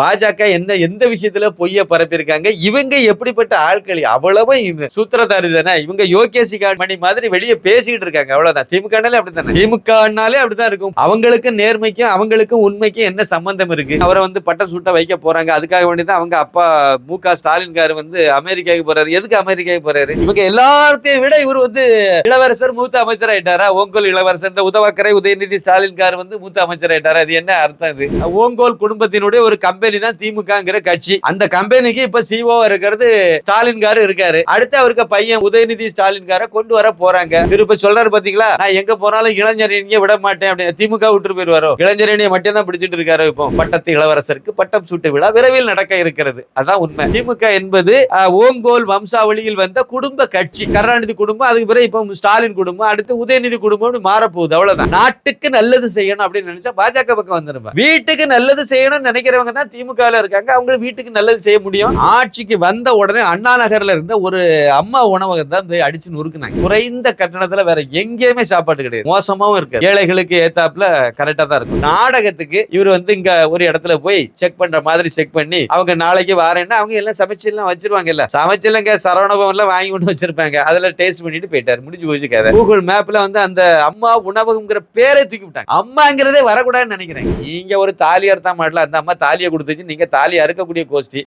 பாஜக என்ன எந்த விஷயத்துல பொய்ய பரப்பியிருக்காங்க இவங்க எப்படிப்பட்ட ஆட்கள்? அவ்வளவு இவங்க சூத்திரதாரி தானே இவங்க யோகேசி மணி மாதிரி வெளியே பேசிட்டு இருக்காங்க. அவ்வளவுதான். திமுகனாலே அப்படித்தானே? திமுகனாலே அப்படிதான் இருக்கும். அவங்களுக்கும் நேர்மைக்கும் அவங்களுக்கும் உண்மைக்கும் என்ன சம்பந்தம் இருக்கு? அவரை வந்து பட்ட சூட்ட வைக்க போறாங்க. அதுக்காக வேண்டிதான் அவங்க அப்பா மு க ஸ்டாலின் கார் வந்து அமெரிக்காவுக்கு போறாரு. எதுக்கு அமெரிக்காவுக்கு போறாரு? இவங்க எல்லாத்தையும் விட இவர் வந்து இளவரசர் மூத்த அமைச்சர் ஆயிட்டாரா ஓங்கோல் இளவரசர் இந்த உதவக்கரை உதயநிதி ஸ்டாலின் கார் வந்து மூத்த அமைச்சர் ஆயிட்டாரா அது என்ன அர்த்தம் இது? ஓங்கோல் குடும்பத்தினுடைய ஒரு கம்பெனி தான் திமுகங்கிற கட்சி. அந்த கம்பெனிக்கு இப்ப சிஓ இருக்கிறது ஸ்டாலின் காரு இருக்காரு. அடுத்து அவருக்கு பையன் உதயநிதி ஸ்டாலின் கார கொண்டு வர போறாங்க. திருப்ப இப்ப சொல்றாரு பாத்தீங்களா? நான் எங்க போனாலும் இளைஞரணியை விட மாட்டேன் அப்படின்னு. திமுக விட்டு போயிருவாரோ? இளைஞரணியை மட்டும் தான் பிடிச்சிட்டு இருக்காரு இப்போ? பட்டத்து இளவரசருக்கு பட்டம் சூட்டு விழா விரைவில் நடக்க இருக்கிறது. அதான் உண்மை. திமுக என்பது ஓங்கோல் வம்சாவளியில் வந்த குடும்ப கட்சி. கருணாநிதி குடும்பம் அதுக்கு பிறகு இப்ப ஸ்டாலின் குடும்பம் அடுத்து உதயநிதி குடும்பம்னு மாறப்போகுது. அவ்வளவுதான். நாட்டுக்கு நல்லது செய்யணும் அப்படின்னு நினைச்சா பாஜக பக்கம் வந்துருப்பா. வீட்டுக்கு நல்லது செய்யணும்னு நினைக்கிறவங்க தான் திமுக இருக்காங்க அவங்க வீட்டுக்கு நல்லது செய்ய முடியும். ஆட்சிக்கு வந்த உடனே அண்ணா நகர்ல இருந்த ஒரு அம்மா உணவகம் தான் இந்த அடிச்சு நொறுக்குனாங்க. குறைந்த கட்டணத்துல வேற எங்கேயுமே சாப்பாடு கிடையாது. மோசமாவும் இருக்கு. ஏழைகளுக்கு ஏத்தாப்புல கரெக்டா தான் இருக்கும். நாடகத்துக்கு இவர் வந்து இங்க ஒரு இடத்துல போய் செக் பண்ற மாதிரி செக் பண்ணி அவங்க நாளைக்கு வாரேன்னா அவங்க எல்லாம் சமைச்சு எல்லாம் வச்சிருவாங்க இல்ல சமைச்சலங்க சரவணபவன் எல்லாம் வாங்கி கொண்டு வச்சிருப்பாங்க. அதுல டேஸ்ட் பண்ணிட்டு போயிட்டாரு. முடிஞ்சு போச்சு கதை. கூகுள் மேப்ல வந்து அந்த அம்மா உணவகம்ங்கிற பேரை தூக்கி விட்டாங்க. அம்மாங்கிறதே வரக்கூடாதுன்னு நினைக்கிறேன். நீங்க ஒரு தாலியா இருந்தா மாட்டல அந்த அம்மா தாலியை கொடுத்து கொடுத்துச்சு நீங்க தாலி அறுக்கக்கூடிய கோஷ்டி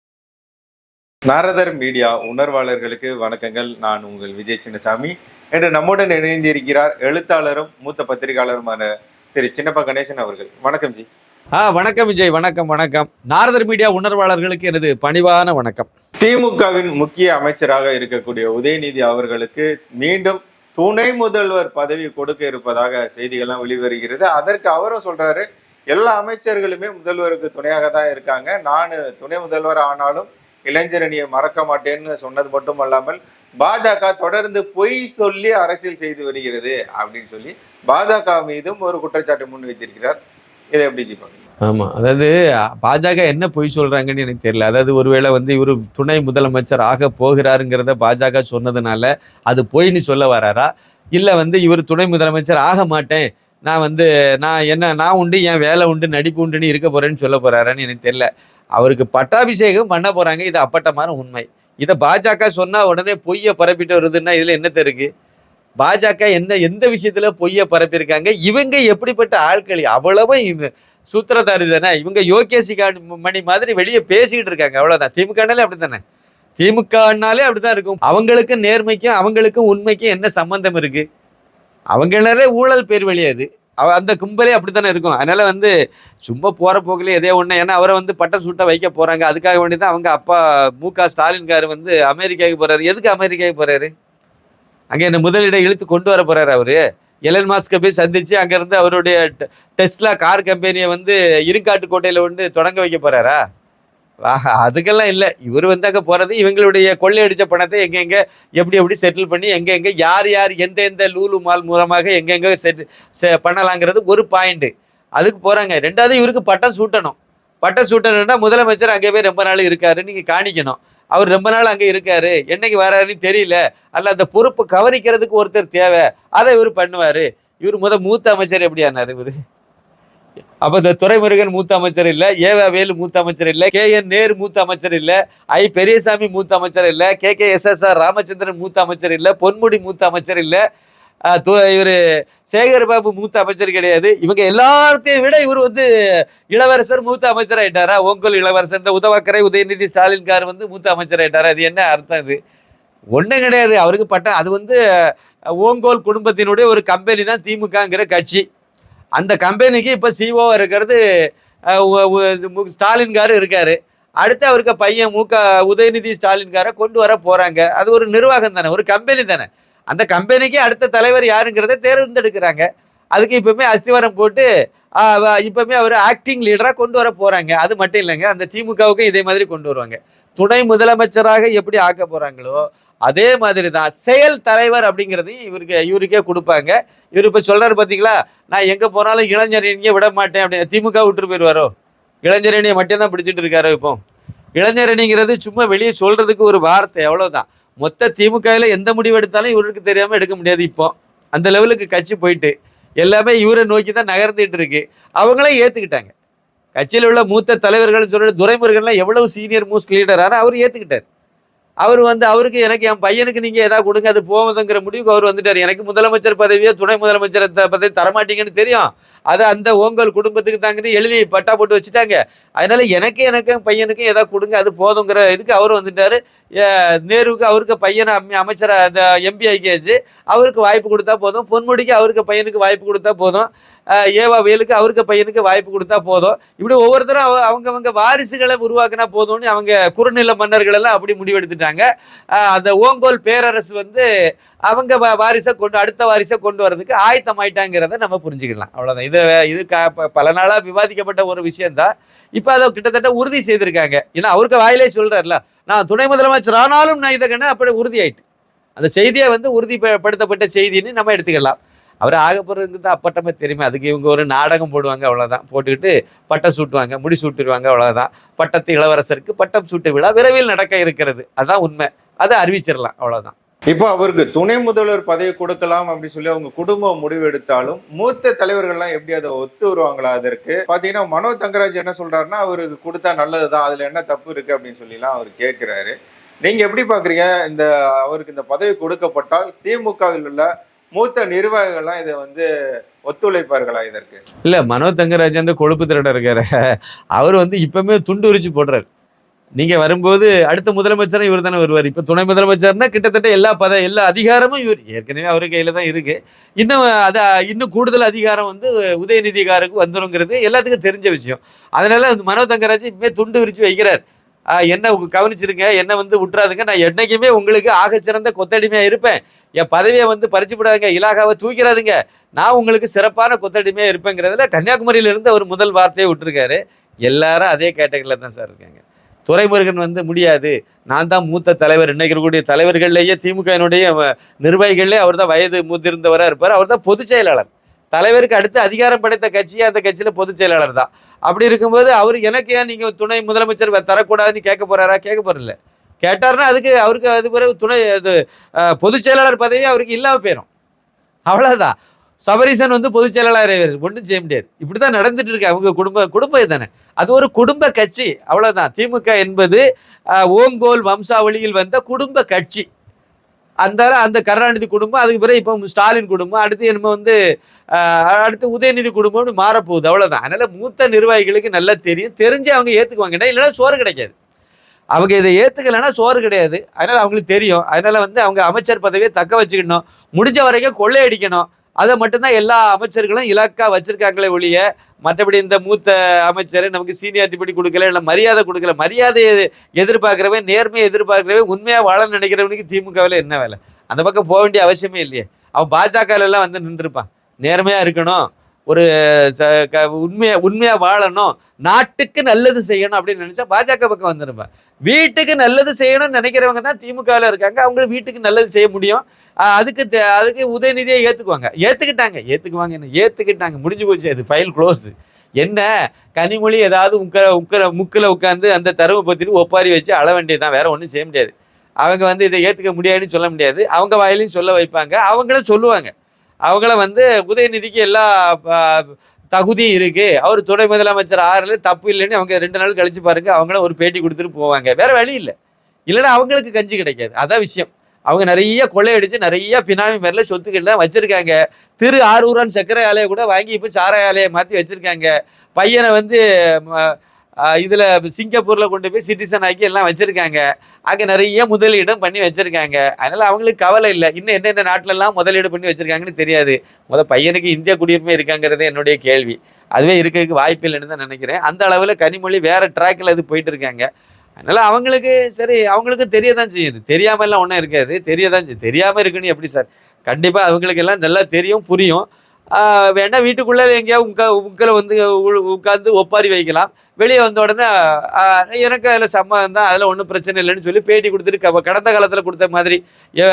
நாரதர் மீடியா உணர்வாளர்களுக்கு வணக்கங்கள். நான் உங்கள் விஜய் சின்னசாமி. என்று நம்முடன் இணைந்திருக்கிறார் எழுத்தாளரும் மூத்த பத்திரிகையாளருமான திரு சின்னப்பா கணேசன் அவர்கள். வணக்கம் ஜி. ஆ வணக்கம் விஜய். வணக்கம் வணக்கம். நாரதர் மீடியா உணர்வாளர்களுக்கு எனது பணிவான வணக்கம். திமுகவின் முக்கிய அமைச்சராக இருக்கக்கூடிய உதயநிதி அவர்களுக்கு மீண்டும் துணை முதல்வர் பதவி கொடுக்க இருப்பதாக செய்திகள்லாம் வெளிவருகிறது. அதற்கு அவரும் சொல்றாரு எல்லா அமைச்சர்களுமே முதல்வருக்கு துணையாக தான் இருக்காங்க. நான் துணை முதல்வர் ஆனாலும் இளைஞரணியை மறக்க மாட்டேன்னு சொன்னது மட்டும் அல்லாமல் பாஜக தொடர்ந்து பொய் சொல்லி அரசியல் செய்து வருகிறது அப்படின்னு சொல்லி பாஜக மீதும் ஒரு குற்றச்சாட்டை முன்வைத்திருக்கிறார். இதை எப்படி ஜி ஆமாம் அதாவது பாஜக என்ன பொய் சொல்கிறாங்கன்னு எனக்கு தெரியல. அதாவது ஒருவேளை வந்து இவர் துணை முதலமைச்சர் ஆக போகிறாருங்கிறத பாஜக சொன்னதுனால அது பொய்னு சொல்ல வராரா? இல்லை வந்து இவர் துணை முதலமைச்சர் ஆக மாட்டேன் நான் வந்து நான் என்ன நான் உண்டு என் வேலை உண்டு நடிப்பு உண்டுன்னு இருக்க போகிறேன்னு சொல்ல போகிறாரான்னு எனக்கு தெரியல. அவருக்கு பட்டாபிஷேகம் பண்ண போகிறாங்க இது அப்பட்டமான உண்மை. இதை பாஜக சொன்னால் உடனே பொய்யை பரப்பிட்டு வருதுன்னா இதில் என்னத்த இருக்குது பாஜக என்ன எந்த விஷயத்துல பொய்யை பரப்பியிருக்காங்க? இவங்க எப்படிப்பட்ட ஆட்கள்? அவ்வளவும் இவங்க சூத்திரதாரி தானே இவங்க யோகேசி மணி மாதிரி வெளியே பேசிக்கிட்டு இருக்காங்க அவ்வளோதான் திமுகனாலே அப்படித்தானே? திமுகனாலே அப்படிதான் இருக்கும். அவங்களுக்கும் நேர்மைக்கும் அவங்களுக்கும் உண்மைக்கும் என்ன சம்பந்தம் இருக்குது அவங்களே ஊழல் பேர் வெளியாது அவ அந்த கும்பலே அப்படித்தானே இருக்கும். அதனால் வந்து சும்மா போகிற போக்கிலே எதே ஒன்று ஏன்னா அவரை வந்து பட்டம் சூட்டை வைக்க போகிறாங்க அதுக்காக வேண்டி தான் அவங்க அப்பா மு க. ஸ்டாலின்காரு வந்து அமெரிக்காவுக்கு போகிறாரு எதுக்கு அமெரிக்காவுக்கு போகிறாரு அங்கே என்ன முதலிட இழுத்து கொண்டு வர போகிறாரு அவரு. எலன் மாஸ்கை போய் சந்தித்து அங்கேருந்து அவருடைய டெ- டெஸ்லா கார் கம்பெனியை வந்து இருங்காட்டுக்கோட்டையில வந்து தொடங்க வைக்க போகிறாரா அதுக்கெல்லாம் இல்லை. இவர் வந்து அங்கே போகிறது இவங்களுடைய கொள்ளையடித்த பணத்தை எங்கெங்கே எப்படி எப்படி செட்டில் பண்ணி எங்கெங்கே யார் யார் எந்த எந்த லூலு மால் மூலமாக எங்கெங்கே செட் பண்ணலாங்கிறது ஒரு பாயிண்ட்டு அதுக்கு போகிறாங்க ரெண்டாவது இவருக்கு பட்டம் சூட்டணும். பட்டம் சூட்டணும்னா முதலமைச்சர் அங்கே போய் ரொம்ப நாள் இருக்காரு நீங்கள் காணிக்கணும். அவர் ரொம்ப நாள் அங்கே இருக்கார். என்னைக்கு வராருன்னு தெரியல. அல்ல அந்த பொறுப்பு கவனிக்கிறதுக்கு ஒருத்தர் தேவை. அதை இவர் பண்ணுவார். இவர் முத மூத்த அமைச்சர் எப்படி ஆனார் இவர்? அப்ப இந்த துரைமுருகன் மூத்த அமைச்சர் இல்ல ஏவா வேலு மூத்த அமைச்சர் இல்ல கே என் நேரு மூத்த அமைச்சர் இல்ல ஐ பெரியசாமி மூத்த அமைச்சர் இல்ல K K S S R Ramachandran மூத்த அமைச்சர் இல்ல பொன்முடி மூத்த அமைச்சர் இல்ல இவர் சேகர் பாபு மூத்த அமைச்சர் கிடையாது. இவங்க எல்லாத்தையும் விட இவர் வந்து இளவரசர் மூத்த அமைச்சர் ஆயிட்டாரா? ஓங்கோல் இளவரசர் இந்த உதவக்கரை உதயநிதி ஸ்டாலின் கார் வந்து மூத்த அமைச்சர் ஆயிட்டாரா? அது என்ன அர்த்தம் இது? ஒன்றும் கிடையாது. அவருக்கு பட்ட அது வந்து ஓங்கோல் குடும்பத்தினுடைய ஒரு கம்பெனி தான் திமுகங்கிற கட்சி. அந்த கம்பெனிக்கு இப்போ சிஓ இருக்கிறது ஸ்டாலின் காரு இருக்காரு. அடுத்து அவருக்கு பையன் மு உதயநிதி ஸ்டாலின் காரை கொண்டு வர போகிறாங்க அது ஒரு நிர்வாகம் தானே ஒரு கம்பெனி தானே. அந்த கம்பெனிக்கு அடுத்த தலைவர் யாருங்கிறத தேர்ந்தெடுக்கிறாங்க. அதுக்கு இப்பவுமே அஸ்திவாரம் போட்டு இப்போவுமே இப்பவுமே அவர் ஆக்டிங் லீடராக கொண்டு வர போகிறாங்க அது மட்டும் இல்லைங்க அந்த திமுகவுக்கும் இதே மாதிரி கொண்டு வருவாங்க. துணை முதலமைச்சராக எப்படி ஆக்க போகிறாங்களோ அதே மாதிரி தான் செயல் தலைவர் அப்படிங்கிறதையும் இவருக்கு இவருக்கே கொடுப்பாங்க. இவர் இப்போ சொல்கிறார் பார்த்தீங்களா நான் எங்கே போனாலும் இளைஞரணியை விட மாட்டேன் அப்படின்னு. திமுக விட்டு போயிடுவாரோ இளைஞரணியை மட்டும் தான் பிடிச்சிட்டு இருக்காரோ இப்போ? இளைஞரணிங்கிறது சும்மா வெளியே சொல்கிறதுக்கு ஒரு வார்த்தை அவ்வளவுதான். மொத்த திமுகவில் எந்த முடிவு எடுத்தாலும் இவருக்கு தெரியாமல் எடுக்க முடியாது இப்போ. அந்த லெவலுக்கு கட்சி போயிட்டு. எல்லாமே இவரை நோக்கி தான் நகர்ந்துட்டு இருக்கு. அவங்களே ஏற்றுக்கிட்டாங்க கட்சியில் உள்ள மூத்த தலைவர்கள் சொல்ற துரைமுருகன்லாம் எவ்வளவு சீனியர் மோஸ்ட் லீடராக அவர் ஏற்றுக்கிட்டார் அவர் வந்து அவருக்கு எனக்கு என் பையனுக்கு நீங்கள் ஏதாவது கொடுங்க அது போவதுங்கிற முடிவுக்கு அவர் வந்துட்டார். எனக்கு முதலமைச்சர் பதவியோ துணை முதலமைச்சர் த- பதவி தரமாட்டீங்கன்னு தெரியும். அது அந்த ஓங்கல் குடும்பத்துக்கு தாங்கன்னு எழுதி பட்டா போட்டு வச்சுட்டாங்க. அதனால எனக்கு எனக்கு பையனுக்கும் ஏதாவது கொடுங்க அது போதுங்கிற இதுக்கு அவர் வந்துட்டாரு. நேருவுக்கு அவருக்கு பையனை அம்மி- அந்த எம்பி ஆக்கியாச்சு அவருக்கு வாய்ப்பு கொடுத்தா போதும். பொன்முடிக்கு அவருக்கு பையனுக்கு வாய்ப்பு கொடுத்தா போதும். ஏவா வேலுக்கு அவருக்கு பையனுக்கு வாய்ப்பு கொடுத்தா போதும். இப்படி ஒவ்வொருத்தரும் அவ- அவங்கவங்க வாரிசுகளை உருவாக்கினா போதும்னு அவங்க குறுநில மன்னர்கள் எல்லாம் அப்படி முடிவெடுத்துட்டாங்க. அந்த ஓங்கோல் பேரரசு வந்து அவங்க வாரிசை கொண்டு அடுத்த வாரிசை கொண்டு வரதுக்கு ஆயத்தமாயிட்டாங்கிறத நம்ம புரிஞ்சுக்கலாம் அவ்வளோதான் இது இது க- பல நாளாக விவாதிக்கப்பட்ட ஒரு விஷயம்தான். இப்போ அதை கிட்டத்தட்ட உறுதி செய்திருக்காங்க. ஏன்னா அவருக்கு வாயிலே சொல்கிறார்ல நான் துணை முதலமைச்சர் ஆனாலும் நான் இதை கண்ணு அப்படி உறுதியாயிட்டு. அந்த செய்தியை வந்து உறுதிப்படுத்தப்பட்ட செய்தின்னு நம்ம எடுத்துக்கலாம். அவர் ஆக போகிறதுக்கு தான் அப்பட்டமே தெரியுமா. அதுக்கு இவங்க ஒரு நாடகம் போடுவாங்க அவ்வளோதான் போட்டுக்கிட்டு பட்டம் சூட்டுவாங்க முடி சூட்டுருவாங்க அவ்வளோதான் பட்டத்து இளவரசருக்கு பட்டம் சூட்டு விழா விரைவில் நடக்க இருக்கிறது. அதான் உண்மை. அதை அறிவிச்சிடலாம் அவ்வளோதான் இப்போ அவருக்கு துணை முதல்வர் பதவி கொடுக்கலாம் அப்படின்னு சொல்லி அவங்க குடும்பம் முடிவெடுத்தாலும் மூத்த தலைவர்கள்லாம் எப்படி அதை ஒத்து வருவாங்களா அதற்கு? பாத்தீங்கன்னா மனோ தங்கராஜ் என்ன சொல்றாருன்னா அவருக்கு கொடுத்தா நல்லதுதான் அதுல என்ன தப்பு இருக்கு அப்படின்னு சொல்லிலாம் அவர் கேட்கிறாரு. நீங்க எப்படி பாக்குறீங்க? இந்த அவருக்கு இந்த பதவி கொடுக்கப்பட்டால் திமுகவில் உள்ள மூத்த நிர்வாகிகள்லாம் இதை வந்து ஒத்துழைப்பார்களா இதற்கு? இல்லை மனோ தங்கராஜ் வந்து கொழுப்பு திருடர் இருக்காரு. அவர் வந்து இப்பவுமே துண்டு உரிச்சு போடுறாரு. நீங்க வரும்போது அடுத்த முதலமைச்சரும் இவர் தானே வருவார். இப்போ துணை முதலமைச்சர்னா கிட்டத்தட்ட எல்லா பத எல்லா அதிகாரமும் இவர் ஏற்கனவே அவர் கையில தான் இருக்கு. இன்னும் அதை இன்னும் கூடுதல் அதிகாரம் வந்து உதயநிதிகாருக்கு வந்துருங்கிறது எல்லாத்துக்கும் தெரிஞ்ச விஷயம். அதனால அந்த மனோ தங்கராஜ் இப்பவே துண்டு விரிச்சு வைக்கிறார். என்ன கவனிச்சிருங்க என்ன வந்து விட்டுறாதுங்க நான் என்னைக்குமே உங்களுக்கு ஆகச்சிறந்த கொத்தடிமையா இருப்பேன். என் பதவியை வந்து பறிச்சு விடாதுங்க இலாகாவை தூக்கிறாதுங்க. நான் உங்களுக்கு சிறப்பான கொத்தடிமையா இருப்பேங்கிறதுல கன்னியாகுமரியிலிருந்து அவர் முதல் வார்த்தையை விட்டுருக்காரு. எல்லாரும் அதே கேட்டகரியில் தான் சார் இருக்காங்க. துரைமுருகன் வந்து முடியாது. நான் தான் மூத்த தலைவர். இன்னைக்கு இருக்கக்கூடிய தலைவர்கள்லேயே திமுகவினுடைய நிர்வாகிகள்லேயே அவர் தான் வயது மூத்திருந்தவராக இருப்பார். அவர் தான் பொதுச் செயலாளர். தலைவருக்கு அடுத்து அதிகாரம் படைத்த கட்சியே அந்த கட்சியில் பொதுச் செயலாளர் தான். அப்படி இருக்கும்போது அவர் எனக்கு ஏன் நீங்கள் துணை முதலமைச்சர் தரக்கூடாதுன்னு கேட்க போகிறாரா கேட்க போகிறதில்ல கேட்டாருன்னா அதுக்கு அவருக்கு அது பிறகு துணை அது பொதுச் செயலாளர் பதவி அவருக்கு இல்லாமல் போயிடும் அவ்வளோதான் சபரீசன் வந்து பொதுச் செயலாளர் ஒன்றும் செய்ய முடியாது. இப்படி தான் நடந்துட்டு இருக்கு. அவங்க குடும்ப குடும்பம் தானே அது ஒரு குடும்ப கட்சி. அவ்வளவுதான். திமுக என்பது ஓங்கோல் வம்சாவளியில் வந்த குடும்ப கட்சி. அந்த அந்த கருணாநிதி குடும்பம் அதுக்கு பிறகு இப்போ ஸ்டாலின் குடும்பம் அடுத்து நம்ம வந்து அடுத்து உதயநிதி குடும்பம்னு மாறப்போகுது. அவ்வளோதான் அதனால் மூத்த நிர்வாகிகளுக்கு நல்லா தெரியும். தெரிஞ்சு அவங்க ஏற்றுக்குவாங்க இல்லைன்னா சோறு கிடைக்காது. அவங்க இதை ஏற்றுக்கலைன்னா சோறு கிடையாது. அதனால் அவங்களுக்கு தெரியும். அதனால் வந்து அவங்க அமைச்சர் பதவியை தக்க வச்சுக்கணும். முடிஞ்ச வரைக்கும் கொள்ளையடிக்கணும். அதை மட்டும்தான் எல்லா அமைச்சர்களும் இலக்கா வச்சிருக்காங்களே ஒழிய மற்றபடி இந்த மூத்த அமைச்சர் நமக்கு சீனியாரிட்டி படி கொடுக்கல இல்லை மரியாதை கொடுக்கல. மரியாதையை எதிர்பார்க்குறவன் நேர்மையை எதிர்பார்க்குறவன் உண்மையாக வாழ நினைக்கிறவனுக்கு திமுகவில் என்ன வேலை? அந்த பக்கம் போக வேண்டிய அவசியமே இல்லையே. அவன் பாஜகலாம் வந்து நின்றுருப்பான் நேர்மையாக இருக்கணும் ஒரு ச- க- வாழணும் நாட்டுக்கு நல்லது செய்யணும் அப்படின்னு நினச்சா பாஜக பக்கம் வந்துருப்பான். வீட்டுக்கு நல்லது செய்யணும்னு நினைக்கிறவங்க தான் திமுகவில் இருக்காங்க. அவங்களும் வீட்டுக்கு நல்லது செய்ய முடியும். அதுக்கு தே- அதுக்கு உதயநிதியை ஏற்றுக்குவாங்க ஏற்றுக்கிட்டாங்க ஏற்றுக்குவாங்க என்ன? ஏற்றுக்கிட்டாங்க முடிஞ்சு போச்சு. அது ஃபைல் க்ளோஸ் என்ன? கனிமொழி ஏதாவது உக்கர உக்கர முக்கில் உட்காந்து அந்த தரவு பற்றி ஒப்பாரி வச்சு அழ வேண்டியதுதான் வேற ஒன்றும் செய்ய முடியாது. அவங்க வந்து இதை ஏற்றுக்க முடியாதுன்னு சொல்ல முடியாது. அவங்க வாயிலையும் சொல்ல வைப்பாங்க. அவங்களும் சொல்லுவாங்க. அவங்கள வந்து உதயநிதிக்கு எல்லா தகுதி தகுதியும் இருக்கு. அவர் துணை முதலமைச்சர் ஆறுல தப்பு இல்லைன்னு அவங்க ரெண்டு நாள் கழிச்சு பாருங்க அவங்களும் ஒரு பேட்டி கொடுத்துட்டு போவாங்க. வேற வழி இல்லை. இல்லைன்னா அவங்களுக்கு கஞ்சி கிடைக்காது. அதான் விஷயம். அவங்க நிறைய கொள்ளையடிச்சு நிறைய பினாமி மேல சொத்துக்கள்லாம் வச்சிருக்காங்க. திரு ஆரூரன் சர்க்கரை ஆலையை கூட வாங்கி இப்போ சாராய ஆலையை மாற்றி வச்சிருக்காங்க. பையனை வந்து ம, இதில் சிங்கப்பூரில் கொண்டு போய் சிட்டிசன் ஆக்கி எல்லாம் வச்சுருக்காங்க. அங்கே நிறைய முதலீடும் பண்ணி வச்சுருக்காங்க. அதனால் அவங்களுக்கு கவலை இல்லை. இன்னும் என்னென்ன நாட்டிலெல்லாம் முதலீடு பண்ணி வச்சுருக்காங்கன்னு தெரியாது. முதல் பையனுக்கு இந்திய குடியுரிமை இருக்காங்கிறது என்னுடைய கேள்வி. அதுவே இருக்கிறதுக்கு வாய்ப்பு இல்லைன்னு தான் நினைக்கிறேன். அந்த அளவில் கனிமொழி வேறு ட்ராக்கில் அது போயிட்டு இருக்காங்க. அதனால் அவங்களுக்கு சரி அவங்களுக்கு தெரிய தான் செய்யுது. தெரியாம எல்லாம் ஒன்றும் இருக்காது. தெரிய தான் செய்யுது தெரியாமல் இருக்குன்னு எப்படி சார்? கண்டிப்பாக அவங்களுக்கு எல்லாம் நல்லா தெரியும் புரியும். வேண்டாம் வீட்டுக்குள்ளே எங்கேயாவது உட்கா உட்கார வந்து உட்காந்து உட்கார்ந்து ஒப்பாரி வைக்கலாம். வெளியே வந்த உடனே எனக்கு அதில் சம்மதம் தான் அதில் ஒன்றும் பிரச்சனை இல்லைன்னு சொல்லி பேட்டி கொடுத்துட்டு கடந்த காலத்தில் கொடுத்த மாதிரி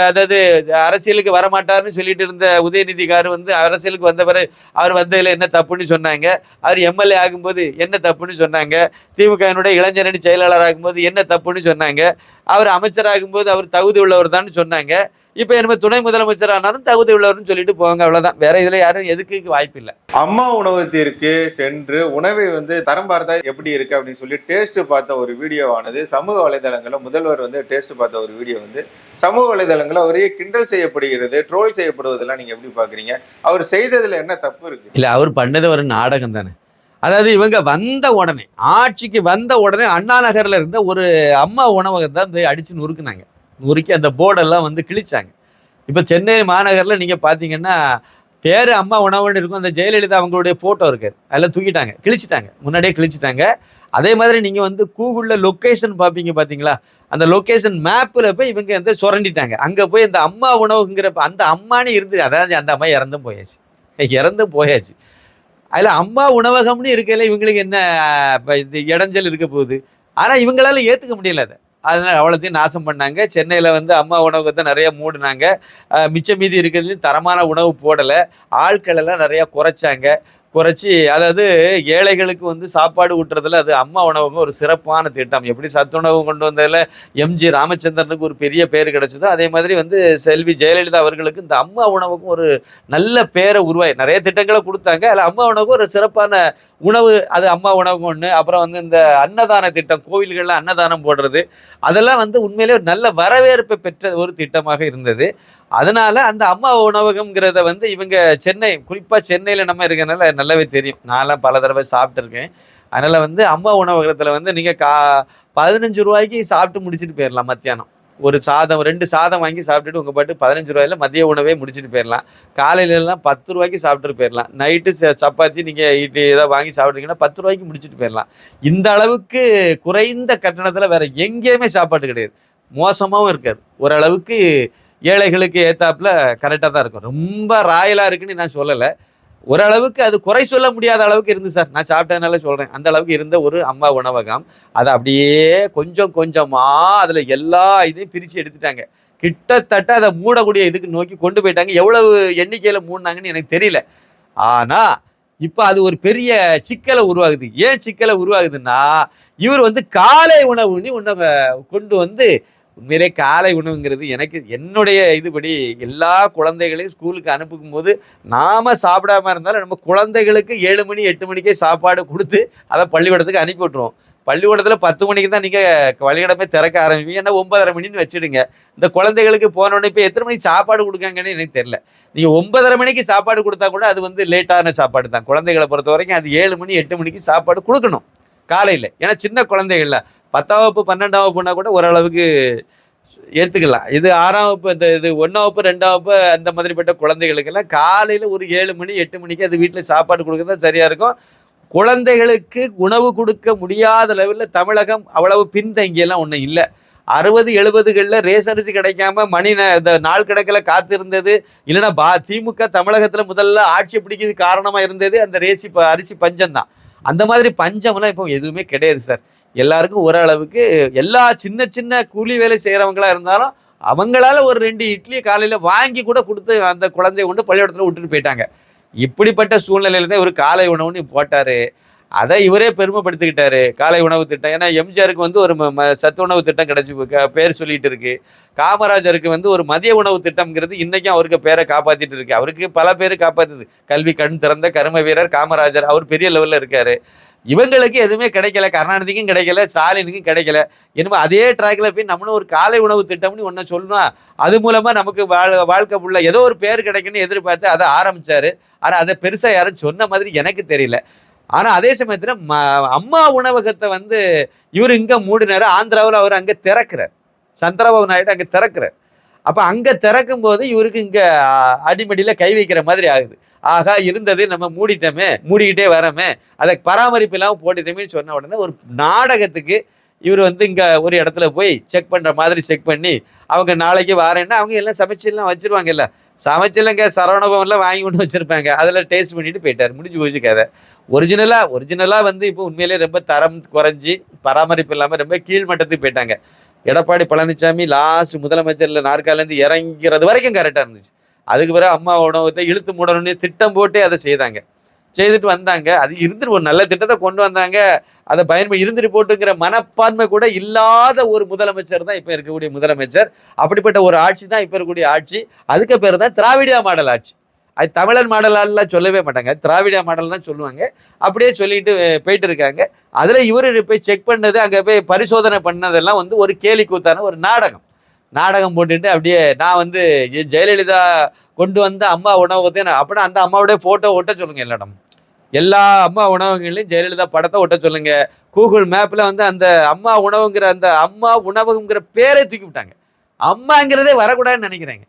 அதாவது அரசியலுக்கு வரமாட்டார்னு சொல்லிட்டு இருந்த உதயநிதிக்கார் வந்து அரசியலுக்கு வந்த பிறகு அவர் வந்ததில் என்ன தப்புன்னு சொன்னாங்க அவர் எம்எல்ஏ ஆகும்போது என்ன தப்புன்னு சொன்னாங்க திமுகவினுடைய இளைஞரணி செயலாளர் ஆகும்போது என்ன தப்புன்னு சொன்னாங்க அவர் அமைச்சராகும்போது அவர் தகுதி உள்ளவர் தான் சொன்னாங்க இப்போ என்ன துணை முதலமைச்சர் ஆனாலும் தகுதி உள்ளவர்னு சொல்லிட்டு போவாங்க அவ்வளோதான் வேற இதில் யாரும் எதுக்கு வாய்ப்பு இல்லை அம்மா உணவகத்திற்கு சென்று உணவை வந்து தரம் பார்த்தா எப்படி இருக்கு அப்படின்னு சொல்லி டேஸ்ட் பார்த்த ஒரு வீடியோவானது சமூக வலைதளங்களில் முதல்வர் வந்து டேஸ்ட் பார்த்த ஒரு வீடியோ வந்து சமூக வலைதளங்களில் ஒரே கிண்டல் செய்யப்படுகிறது ட்ரோல் செய்யப்படுவதெல்லாம் நீங்க எப்படி பாக்குறீங்க அவர் செய்ததுல என்ன தப்பு இருக்கு? இல்ல அவர் பண்ணது ஒரு நாடகம் தானே. அதாவது இவங்க வந்த உடனே ஆட்சிக்கு வந்த உடனே அண்ணா நகர்ல இருந்த ஒரு அம்மா உணவகத்தை வந்து அடிச்சு நொறுக்குனாங்க. நொறுக்கி அந்த போர்டெல்லாம் வந்து கிழிச்சாங்க. இப்போ சென்னை மாநகரில் நீங்கள் பார்த்தீங்கன்னா பேர் அம்மா உணவுன்னு இருக்கும். அந்த ஜெயலலிதா அவங்களுடைய ஃபோட்டோ இருக்குது அதில் தூக்கிட்டாங்க. கிழிச்சிட்டாங்க. முன்னாடியே கிழிச்சிட்டாங்க. அதே மாதிரி நீங்கள் வந்து கூகுளில் லொக்கேஷன் பார்ப்பீங்க பார்த்தீங்களா அந்த லொக்கேஷன் மேப்பில் போய் இவங்க வந்து சுரண்டிட்டாங்க. அங்கே போய் அந்த அம்மா உணவுங்கிறப்ப அந்த அம்மானே இருந்து அதாவது அந்த அம்மா இறந்தும் போயாச்சு. இறந்து போயாச்சு. அதில் அம்மா உணவகம்னு இருக்கையில இவங்களுக்கு என்ன இப்போ இது இடைஞ்சல் இருக்க போகுது. ஆனால் இவங்களால ஏற்றுக்க முடியல அதை. அதனால் அவ்வளோத்தையும் நாசம் பண்ணாங்க. சென்னையில் வந்து அம்மா உணவகத்தை நிறையா மூடினாங்க. மிச்சம் மிச்ச மீதி இருக்கிறதுலையும் தரமான உணவு போடலை. ஆட்களெல்லாம் நிறையா குறைச்சாங்க. குறைச்சி அதாவது ஏழைகளுக்கு வந்து சாப்பாடு ஊட்டுறதுல அது அம்மா உணவகம் ஒரு சிறப்பான திட்டம். எப்படி சத்துணவு கொண்டு வந்ததில் எம்ஜி ராமச்சந்திரனுக்கு ஒரு பெரிய பேர் கிடைச்சதோ அதே மாதிரி வந்து செல்வி ஜெயலலிதா அவர்களுக்கு இந்த அம்மா உணவுக்கும் ஒரு நல்ல பேரை உருவாய் நிறைய திட்டங்களை கொடுத்தாங்க. அதில் அம்மா உணவுக்கு ஒரு சிறப்பான உணவு அது அம்மா உணவு ஒன்று அப்புறம் வந்து இந்த அன்னதான திட்டம் கோவில்களில் அன்னதானம் போடுறது. அதெல்லாம் வந்து உண்மையிலே ஒரு நல்ல வரவேற்பை பெற்ற ஒரு திட்டமாக இருந்தது. அதனால அந்த அம்மா உணவகம்ங்கிறத வந்து இவங்க சென்னை குறிப்பாக சென்னையில் நம்ம இருக்கிறனால நல்லாவே தெரியும். நான்லாம் பல தடவை சாப்பிட்ருக்கேன் அதனால் வந்து அம்மா உணவகத்தில் வந்து நீங்கள் கா பதினஞ்சு ரூபாய்க்கு சாப்பிட்டு முடிச்சுட்டு போயிடலாம் மத்தியானம். ஒரு சாதம் ரெண்டு சாதம் வாங்கி சாப்பிட்டுட்டு உங்கள் பாட்டு பதினஞ்சு ரூபாயில மதிய உணவே முடிச்சுட்டு போயிடலாம் காலையிலலாம் பத்து ரூபாய்க்கு சாப்பிட்டுட்டு போயிடலாம் நைட்டு சப்பாத்தி நீங்கள் இட்லி ஏதாவது வாங்கி சாப்பிட்றீங்கன்னா பத்து ரூபாய்க்கு முடிச்சுட்டு போயிடலாம் இந்த அளவுக்கு குறைந்த கட்டணத்தில் வேற எங்கேயுமே சாப்பாடு கிடையாது. மோசமாகவும் இருக்காது. ஓரளவுக்கு ஏழைகளுக்கு ஏத்தாப்புல கரெக்டாக தான் இருக்கும். ரொம்ப ராயலாக இருக்குன்னு நான் சொல்லலை. ஓரளவுக்கு அது குறை சொல்ல முடியாத அளவுக்கு இருந்து சார். நான் சாப்பிட்டதுனால சொல்கிறேன் அந்த அளவுக்கு இருந்த ஒரு அம்மா உணவகம் அதை அப்படியே கொஞ்சம் கொஞ்சமாக அதில் எல்லா இதையும் பிரித்து எடுத்துட்டாங்க. கிட்டத்தட்ட அதை மூடக்கூடிய இதுக்கு நோக்கி கொண்டு போயிட்டாங்க. எவ்வளவு எண்ணிக்கையில் மூடினாங்கன்னு எனக்கு தெரியல. ஆனால் இப்போ அது ஒரு பெரிய சிக்கலை உருவாகுது. ஏன் சிக்கலை உருவாகுதுன்னா இவர் வந்து காலை உணவுன்னு உணவை கொண்டு வந்து உண்மையிலே காலை உணவுங்கிறது எனக்கு என்னுடைய இதுபடி எல்லா குழந்தைகளையும் ஸ்கூலுக்கு அனுப்பும் போது நாம சாப்பிடாம இருந்தாலும் நம்ம குழந்தைகளுக்கு ஏழு மணி எட்டு மணிக்கே சாப்பாடு கொடுத்து அதை பள்ளிக்கூடத்துக்கு அனுப்பி விட்ருவோம் பள்ளிக்கூடத்தில் பத்து மணிக்கு தான் நீங்கள் பள்ளிக்கூடமே திறக்க ஆரம்பிப்பீங்க. ஏன்னா ஒன்பதரை மணின்னு வச்சுடுங்க. இந்த குழந்தைகளுக்கு போனோடனே இப்போ எத்தனை மணிக்கு சாப்பாடு கொடுக்காங்கன்னு எனக்கு தெரியல. நீங்கள் ஒன்பதரை மணிக்கு சாப்பாடு கொடுத்தா கூட அது வந்து லேட்டான சாப்பாடு தான். குழந்தைகளை பொறுத்த வரைக்கும் அது ஏழு மணி எட்டு மணிக்கு சாப்பாடு கொடுக்கணும். காலையில். ஏன்னா சின்ன குழந்தைகள்ல பத்தாம் வகுப்பு பன்னெண்டாம் வகுப்புனா கூட ஓரளவுக்கு எடுத்துக்கலாம் இது ஆறாம் வகுப்பு இந்த இது ஒன்றாம் வகுப்பு ரெண்டாம் வகுப்பு அந்த மாதிரிப்பட்ட குழந்தைகளுக்கெல்லாம் காலையில் ஒரு ஏழு மணி எட்டு மணிக்கு அது வீட்டில் சாப்பாடு கொடுக்குறது தான் சரியாக இருக்கும். குழந்தைகளுக்கு உணவு கொடுக்க முடியாத லெவலில் தமிழகம் அவ்வளவு பின்தங்கியெல்லாம் ஒன்றும் இல்லை. அறுபது எழுபதுகளில் ரேஸ் அரிசி கிடைக்காம மணி இந்த நாள் கணக்கில் காத்திருந்தது இல்லைன்னா பா திமுக தமிழகத்தில் முதல்ல ஆட்சி பிடிக்கிறது காரணமாக இருந்தது அந்த ரேசி அரிசி பஞ்சம் தான் அந்த மாதிரி பஞ்சம்லாம் இப்போ எதுவுமே கிடையாது சார். எல்லாருக்கும் ஓரளவுக்கு எல்லா சின்ன சின்ன கூலி வேலை செய்கிறவங்களா இருந்தாலும் அவங்களால ஒரு ரெண்டு இட்லி காலையில் வாங்கி கூட கொடுத்து அந்த குழந்தைய கொண்டு பள்ளிக்கூடத்தில் விட்டுட்டு போயிட்டாங்க. இப்படிப்பட்ட சூழ்நிலையில தான் ஒரு காலை உணவுன்னு போட்டாரு. அதை இவரே பெருமைப்படுத்திக்கிட்டாரு. காலை உணவு திட்டம். ஏன்னா எம்ஜிஆருக்கு வந்து ஒரு ம- ம- சத்து உணவு திட்டம் கிடைச்சி பேர் சொல்லிட்டு இருக்கு. காமராஜருக்கு வந்து ஒரு மதிய உணவு திட்டம்ங்கிறது இன்னைக்கும் அவருக்கு பேரை காப்பாத்திட்டு இருக்கு. அவருக்கு பல பேர் காப்பாத்துது. கல்வி கண் திறந்த கரும வீரர் காமராஜர். அவர் பெரிய லெவல்ல இருக்காரு. இவங்களுக்கு எதுவுமே கிடைக்கல. கருணாநிதிக்கும் கிடைக்கல. ஸ்டாலினுக்கும் கிடைக்கல. என்னமோ அதே ட்ராக்ல போய் நம்மளும் ஒரு காலை உணவு திட்டம்னு ஒன்று சொல்லணும் அது மூலமா நமக்கு வாழ் வாழ்க்கை புள்ள ஏதோ ஒரு பேர் கிடைக்குன்னு எதிர்பார்த்து அதை ஆரம்பிச்சாரு. ஆனால் அதை பெருசாக யாரும் சொன்ன மாதிரி எனக்கு தெரியல. ஆனால் அதே சமயத்தில் ம- அம்மா உணவகத்தை வந்து இவர் இங்கே மூடினாரு ஆந்திராவில் அவர் அங்கே திறக்கிறார். சந்திரபாபு நாயுடு அங்கே திறக்கிறார். அப்போ அங்கே திறக்கும் போது இவருக்கு இங்கே அடிமடியில் கை வைக்கிற மாதிரி ஆகுது. ஆகா இருந்தது நம்ம மூடிட்டோமே மூடிக்கிட்டே வரமே அதை பராமரிப்பு இல்லாமல் போட்டுட்டோமே சொன்ன உடனே ஒரு நாடகத்துக்கு இவர் வந்து இங்கே ஒரு இடத்துல போய் செக் பண்ணுற மாதிரி செக் பண்ணி அவங்க நாளைக்கு வரேன்னா அவங்க எல்லாம் சமைச்சு எல்லாம் வச்சிருவாங்கல்ல. சமைச்சலங்க சரவணபவன்லாம் வாங்கி கொண்டு வச்சுருப்பாங்க. அதில் டேஸ்ட் பண்ணிட்டு போயிட்டார். முடிஞ்சு போச்சு கதை. ஒரிஜினலாக ஒரிஜினலாக வந்து இப்போ உண்மையிலேயே ரொம்ப தரம் குறைஞ்சி பராமரிப்பு இல்லாமல் ரொம்ப கீழ்மட்டத்துக்கு போயிட்டாங்க. எடப்பாடி பழனிசாமி லாஸ்ட் முதலமைச்சரில் நாற்காலேருந்து இறங்கிறது வரைக்கும் கரெக்டாக இருந்துச்சு. அதுக்கு பிறகு அம்மா உணவத்தை இழுத்து மூடணும்னு திட்டம் போட்டு அதை செய்தாங்க. செய்துட்டு வந்தாங்க. அது இருந்துட்டு ஒரு நல்ல திட்டத்தை கொண்டு வந்தாங்க. அதை பயன்படுத்தி இருந்துட்டு போட்டுங்கிற மனப்பான்மை கூட இல்லாத ஒரு முதலமைச்சர் தான் இப்போ இருக்கக்கூடிய முதலமைச்சர். அப்படிப்பட்ட ஒரு ஆட்சி தான் இப்போ இருக்கக்கூடிய ஆட்சி. அதுக்கு பேர் தான் திராவிடியா மாடல் ஆட்சி. அது தமிழன் மாடலாலாம் சொல்லவே மாட்டாங்க. திராவிடியா மாடல் தான் சொல்லுவாங்க. அப்படியே சொல்லிட்டு போயிட்டு இருக்காங்க. அதில் இவர் போய் செக் பண்ணது அங்கே போய் பரிசோதனை பண்ணதெல்லாம் வந்து ஒரு கேலி கூத்தான ஒரு நாடகம். நாடகம் போட்டுட்டு அப்படியே நான் வந்து ஜெயலலிதா கொண்டு வந்த அம்மா உணவகத்தை நான் அப்படின்னா அந்த அம்மாவுடைய ஃபோட்டோ ஓட்ட சொல்லுங்கள் எல்லா இடமும் எல்லா அம்மா உணவகங்களையும் ஜெயலலிதா படத்தை ஒட்ட சொல்லுங்க. கூகுள் மேப்பில் வந்து அந்த அம்மா உணவுங்கிற அந்த அம்மா உணவகங்கிற பேரை தூக்கி விட்டாங்க. அம்மாங்கிறதே வரக்கூடாதுன்னு நினைக்கிறாங்க.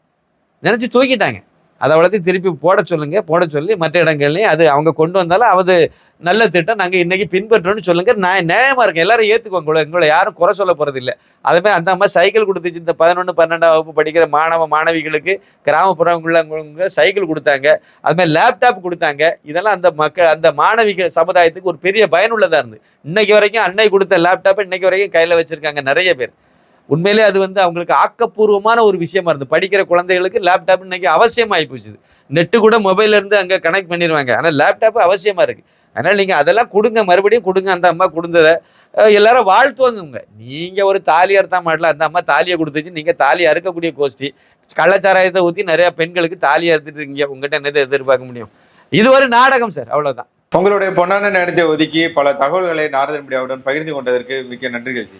நினச்சி தூக்கிட்டாங்க. அதை அவ்வளோத்தையும் திருப்பி போட சொல்லுங்கள் போட சொல்லி மற்ற இடங்கள்லையும் அது அவங்க கொண்டு வந்தாலும் அது நல்ல திட்டம் நாங்கள் இன்றைக்கி பின்பற்றோன்னு சொல்லுங்கள் நான் நியாயமாக இருக்கேன். எல்லாரும் ஏற்றுக்கோங்க உங்களை உங்களை யாரும் குறை சொல்ல போகிறது இல்லை அதுமாதிரி அந்த அம்மா சைக்கிள் கொடுத்துச்சு. இந்த பதினொன்று பன்னெண்டாம் வகுப்பு படிக்கிற மாணவ மாணவிகளுக்கு கிராமப்புறங்குள்ள சைக்கிள் கொடுத்தாங்க. அதுமாதிரி லேப்டாப் கொடுத்தாங்க. இதெல்லாம் அந்த மக்கள் அந்த மாணவிகள் சமுதாயத்துக்கு ஒரு பெரிய பயனுள்ளதாக இருந்து இன்னைக்கு வரைக்கும் அன்னை கொடுத்த லேப்டாப்பை இன்றைக்கி வரைக்கும் கையில் வச்சுருக்காங்க நிறைய பேர். உண்மையிலே அது வந்து அவங்களுக்கு ஆக்கப்பூர்வமான ஒரு விஷயமா இருந்து படிக்கிற குழந்தைகளுக்கு லேப்டாப் இன்னைக்கு அவசியமாகி போச்சு. நெட்டு கூட மொபைல்ல இருந்து அங்கே கனெக்ட் பண்ணிடுவாங்க ஆனால் லேப்டாப் அவசியமா இருக்கு. அதனால் நீங்கள் அதெல்லாம் கொடுங்க. மறுபடியும் கொடுங்க. அந்த அம்மா கொடுத்ததை எல்லாரும் வாழ்த்துவாங்க நீங்கள் ஒரு தாலி அறுத்தா மாட்டல அந்த அம்மா தாலியை கொடுத்துச்சு. நீங்கள் தாலி அறுக்கக்கூடிய கோஷ்டி. கள்ளச்சாராயத்தை ஊற்றி நிறையா பெண்களுக்கு தாலி அறுத்துட்டு இருக்கீங்க. உங்ககிட்ட என்னதை எதிர்பார்க்க முடியும்? இது ஒரு நாடகம் சார். அவ்வளோதான் உங்களுடைய பொன்னான நேரத்தை ஒதுக்கி பல தகவல்களை நாரதன் மீடியாவுடன் பகிர்ந்து கொண்டதற்கு மிக்க நன்றிகள் ஜி.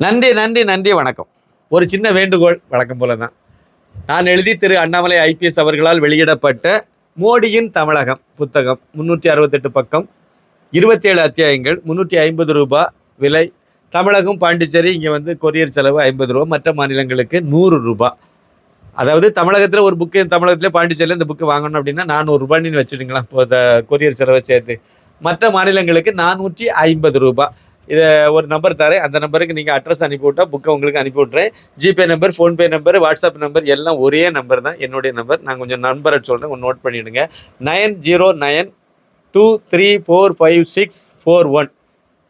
நன்றி நன்றி நன்றி வணக்கம். ஒரு சின்ன வேண்டுகோள் வழக்கம் போல தான் நான் எழுதி திரு அண்ணாமலை ஐபிஎஸ் அவர்களால் வெளியிடப்பட்ட மோடியின் தமிழகம் புத்தகம் முந்நூற்றி அறுபத்தெட்டு பக்கம் இருபத்தேழு அத்தியாயங்கள் முந்நூற்றி ஐம்பது ரூபாய் விலை. தமிழகம் பாண்டிச்சேரி இங்கே வந்து கொரியர் செலவு ஐம்பது ரூபா மற்ற மாநிலங்களுக்கு நூறு ரூபாய் அதாவது தமிழகத்தில் ஒரு புக்கு தமிழகத்தில் பாண்டிச்சேரியில் இந்த புக்கு வாங்கணும் அப்படின்னா நானூறு ரூபாய்னு வச்சுடுங்களா இப்போ கொரியர் செலவை சேர்த்து. மற்ற மாநிலங்களுக்கு நானூற்றி ஐம்பது ரூபாய் இதை ஒரு நம்பர் தரேன். அந்த நம்பருக்கு நீங்கள் அட்ரஸ் அனுப்பிவிட்டா புக்கை உங்களுக்கு அனுப்பி விட்றேன் GPay number PhonePe number WhatsApp number எல்லாம் ஒரே நம்பர் தான். என்னுடைய நம்பர் நான் கொஞ்சம் நம்பரை சொல்கிறேன் கொஞ்சம் நோட் பண்ணிவிடுங்க nine zero nine two three four five six four one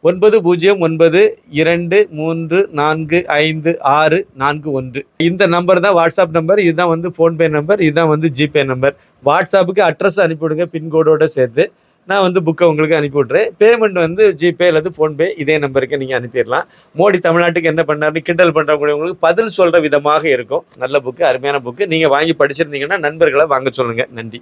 ஒன்பது பூஜ்ஜியம் ஒன்பது இரண்டு மூன்று நான்கு ஐந்து ஆறு நான்கு ஒன்று. இந்த நம்பர் தான் வாட்ஸ்அப் நம்பர் இதுதான் வந்து ஃபோன்பே நம்பர் இதுதான் வந்து ஜிபே நம்பர் வாட்ஸ்அப்புக்கு அட்ரஸ் அனுப்பிவிடுங்க பின்கோடோடு சேர்த்து. நான் வந்து புக்கை உங்களுக்கு அனுப்பி விட்றேன் பேமெண்ட் வந்து ஜிபே அல்லது ஃபோன்பே இதே நம்பருக்கு நீங்கள் அனுப்பிடலாம். மோடி தமிழ்நாட்டுக்கு என்ன பண்ணார்னு கிண்டல் பண்ணுறவங்களுக்கு பதில் சொல்கிற விதமாக இருக்கும். நல்ல புக்கு அருமையான புக்கு நீங்கள் வாங்கி படிச்சிருந்தீங்கன்னா நண்பர்களை வாங்க சொல்லுங்கள் நன்றி.